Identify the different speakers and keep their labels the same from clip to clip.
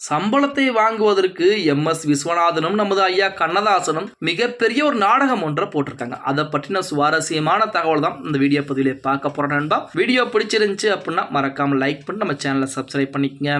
Speaker 1: சம்பளத்தை வாங்குவதற்கு M S விஸ்வநாதனும் நமது ஐயா கண்ணதாசனும் மிகப்பெரிய ஒரு நாடகம் ஒன்றை போட்டிருக்காங்க. அதை பற்றின சுவாரஸ்யமான தகவல் தான் இந்த வீடியோ பதிவிலே பார்க்க போகிறோம் நண்பா. வீடியோ பிடிச்சிருந்துச்சு அப்படின்னா மறக்காமல் லைக் பண்ணி நம்ம சேனலை சப்ஸ்கிரைப் பண்ணிக்கங்க.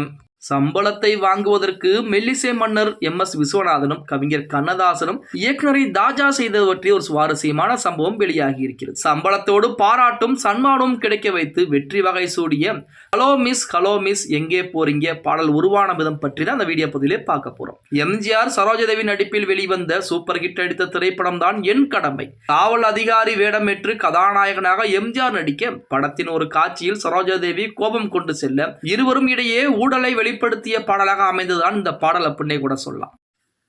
Speaker 1: சம்பளத்தை வாங்குவதற்கு மெல்லிசை மன்னர் எம் எஸ் விஸ்வநாதனும் கவிஞர் கண்ணதாசனும் இயக்குனரை தாஜா செய்தது பற்றிய ஒரு சுவாரஸ்யமான சம்பவம் வெளியாகி இருக்கிறது. சம்பளத்தோடு பாராட்டும் சன்மானமும் கிடைக்க வைத்து வெற்றி வகை சூடிய ஹலோ மிஸ் ஹலோ மிஸ் எங்கே போறீங்க பாடல் உருவான விதம் பற்றி தான் அந்த வீடியோ பதிலே பார்க்க போறோம். எம்ஜிஆர் சரோஜதேவி நடிப்பில் வெளிவந்த சூப்பர் ஹிட் அடித்த திரைப்படம் தான் என் கடமை. காவல் அதிகாரி வேடமேற்று கதாநாயகனாக எம்ஜிஆர் நடிக்க படத்தின் ஒரு காட்சியில் சரோஜாதேவி கோபம் கொண்டு செல்ல இருவரும் இடையே ஊடலை வெளிப்படுத்திய பாடலாக அமைந்ததுதான் இந்த பாடல் அப்படின்னே கூட சொல்லலாம்.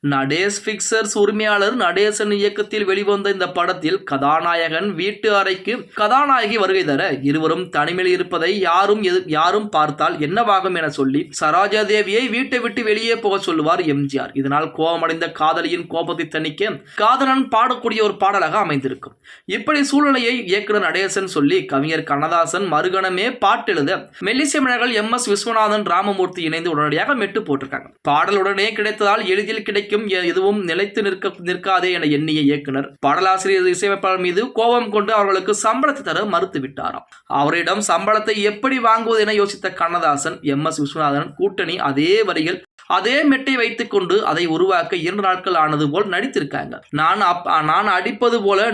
Speaker 1: நடேஷ் பிக்சர்ஸ் உரிமையாளர் நடேசன் இயக்கத்தில் வெளிவந்த இந்த படத்தில் கதாநாயகன் வீட்டு அறைக்கு கதாநாயகி வருகை தர இருவரும் தனிமையில் இருப்பதை யாரும் எது- யாரும் பார்த்தால் என்னவாகும் என சொல்லி சரோஜா தேவியை வீட்டை விட்டு வெளியே போக சொல்லுவார் எம்ஜிஆர். இதனால் கோபமடைந்த காதலியின் கோபத்தை தணிக்க காதலன் பாடக்கூடிய ஒரு பாடலாக அமைந்திருக்கும். இப்படி சூழ்நிலையை இயக்குனர் நடேசன் சொல்லி கவிஞர் கண்ணதாசன் மறுகணமே பாட்டெழுத மெல்லிசை மன்னர்கள் எம் எஸ் விஸ்வநாதன் ராமமூர்த்தி இணைந்து உடனடியாக மெட்டு போட்டிருக்காங்க. பாடல் உடனே கிடைத்ததால் எளிதில் கிடைக்கும் வரைக்கும் எதுவும் நிலைத்து நிற்க நிற்காதே என எண்ணிய இயக்குனர் பாடலாசிரியர் இசையமைப்பாளர் மீது கோபம் கொண்டு அவர்களுக்கு சம்பளத்தை தர மறுத்துவிட்டாராம் அவரிடம் சம்பளத்தை எப்படி வாங்குவது என யோசித்த கண்ணதாசன் எம் எஸ் விஸ்வநாதன் கூட்டணி அதே வரியில் அதே மெட்டை வைத்துக்கொண்டு அதை உருவாக்க இரண்டு நாட்கள் ஆனது போல் நடித்திருக்காங்க. நான் அப் நான் அடிப்பது போல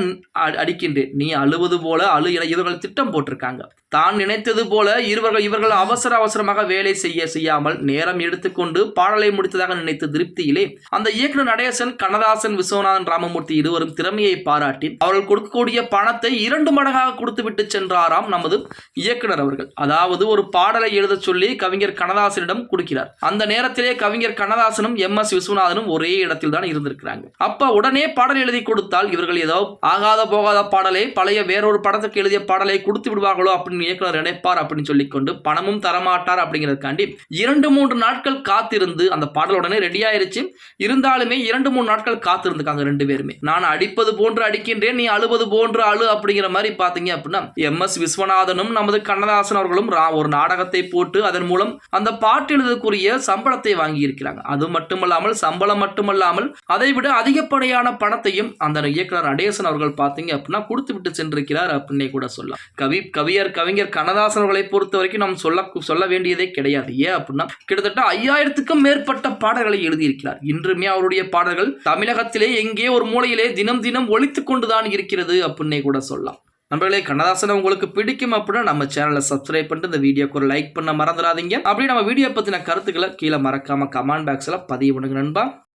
Speaker 1: அடிக்கின்றேன். நீ அழுவது போல அழு என இவர்கள் திட்டம் போட்டிருக்காங்க. தான் நினைத்தது போல இருவர்கள் இவர்கள் அவசர அவசரமாக வேலை செய்ய செய்யாமல் நேரம் எடுத்துக்கொண்டு பாடலை முடித்ததாக நினைத்த திருப்தியிலே அந்த இயக்குனர் நடேசன் கண்ணதாசன் விஸ்வநாதன் ராமமூர்த்தி இருவரும் திறமையை பாராட்டி அவர்கள் கொடுக்கக்கூடிய பணத்தை இரண்டு மடங்காக கொடுத்துவிட்டு சென்றாராம் நமது இயக்குனர் அவர்கள். அதாவது ஒரு பாடலை எழுதச் சொல்லி கவிஞர் கண்ணதாசனிடம் கொடுக்கிறார். அந்த நேரத்திலே கவிஞர் கண்ணதாசனும் எம் எஸ் விஸ்வநாதனும் ஒரே இடத்தில் தான் இருந்திருக்கிறாங்க. அப்ப உடனே பாடல் எழுதி கொடுத்தால் இவர்கள் ஏதோ ஆகாத போகாத பாடலை பழைய வேறொரு படத்துக்கு எழுதிய பாடலை கொடுத்து விடுவார்களோ அப்படின்னு இயக்குனர் நினைப்பார் அப்படின்னு சொல்லிக்கொண்டு பணமும் தரமாட்டார் அப்படிங்கிறதுக்காண்டி இரண்டு மூன்று நாட்கள் காத்திருந்து அந்த பாடல் உடனே ரெடி ஆயிருச்சு. இருந்தாலுமே இரண்டு மூணு நாட்கள் காத்திருந்துக்காங்க ரெண்டு பேருமே. நான் அடிப்பது போன்று அடிக்கின்றேன் நீ அழுவது போன்று அழு அப்படிங்கிற மாதிரி பாத்தீங்க அப்படின்னா எம் எஸ் விஸ்வநாதனும் நமது கண்ணதாசன் அவர்களும் ஒரு நாடகத்தை போட்டு அதன் மூலம் அந்த பாட்டு எழுதக்கூடிய சம்பளத்தை வாங்கி இருக்கிறாங்க அது மட்டுமல்லாமல் சம்பளம் மட்டுமல்லாமல் அதை விட அதிகப்படியான பணத்தையும் அந்த இயக்குனர் நடேசன் அவர்கள் பார்த்தீங்க அப்படின்னா கொடுத்து விட்டு சென்றிருக்கிறார் அப்படின்னே கூட சொல்லலாம். கவி கவியர் கவிஞர் கண்ணதாசன் அவர்களை பொறுத்த வரைக்கும் நாம் சொல்ல சொல்ல வேண்டியதே கிடையாது. ஏன் அப்படின்னா கிட்டத்தட்ட ஐயாயிரத்துக்கும் மேற்பட்ட பாடல்களை எழுதியிருக்கிறார். இன்றுமே அவருடைய பாடல்கள் தமிழகத்திலே எங்கே ஒரு மூலையிலே தினம் தினம் ஒழித்து கொண்டுதான் இருக்கிறது அப்படின்னே கூட சொல்லலாம். நண்பர்களே கண்ணதாசன் உங்களுக்கு பிடிக்கும் அப்படின்னா நம்ம சேனலை சப்ஸ்கிரைப் பண்ணிட்டு இந்த வீடியோக்கு ஒரு லைக் பண்ண மறந்துடாதீங்க. அப்படி நம்ம வீடியோ பற்றின கருத்துக்களை கீழே மறக்காம கமெண்ட் பாக்ஸில் பதிவு பண்ணுங்க நண்பா.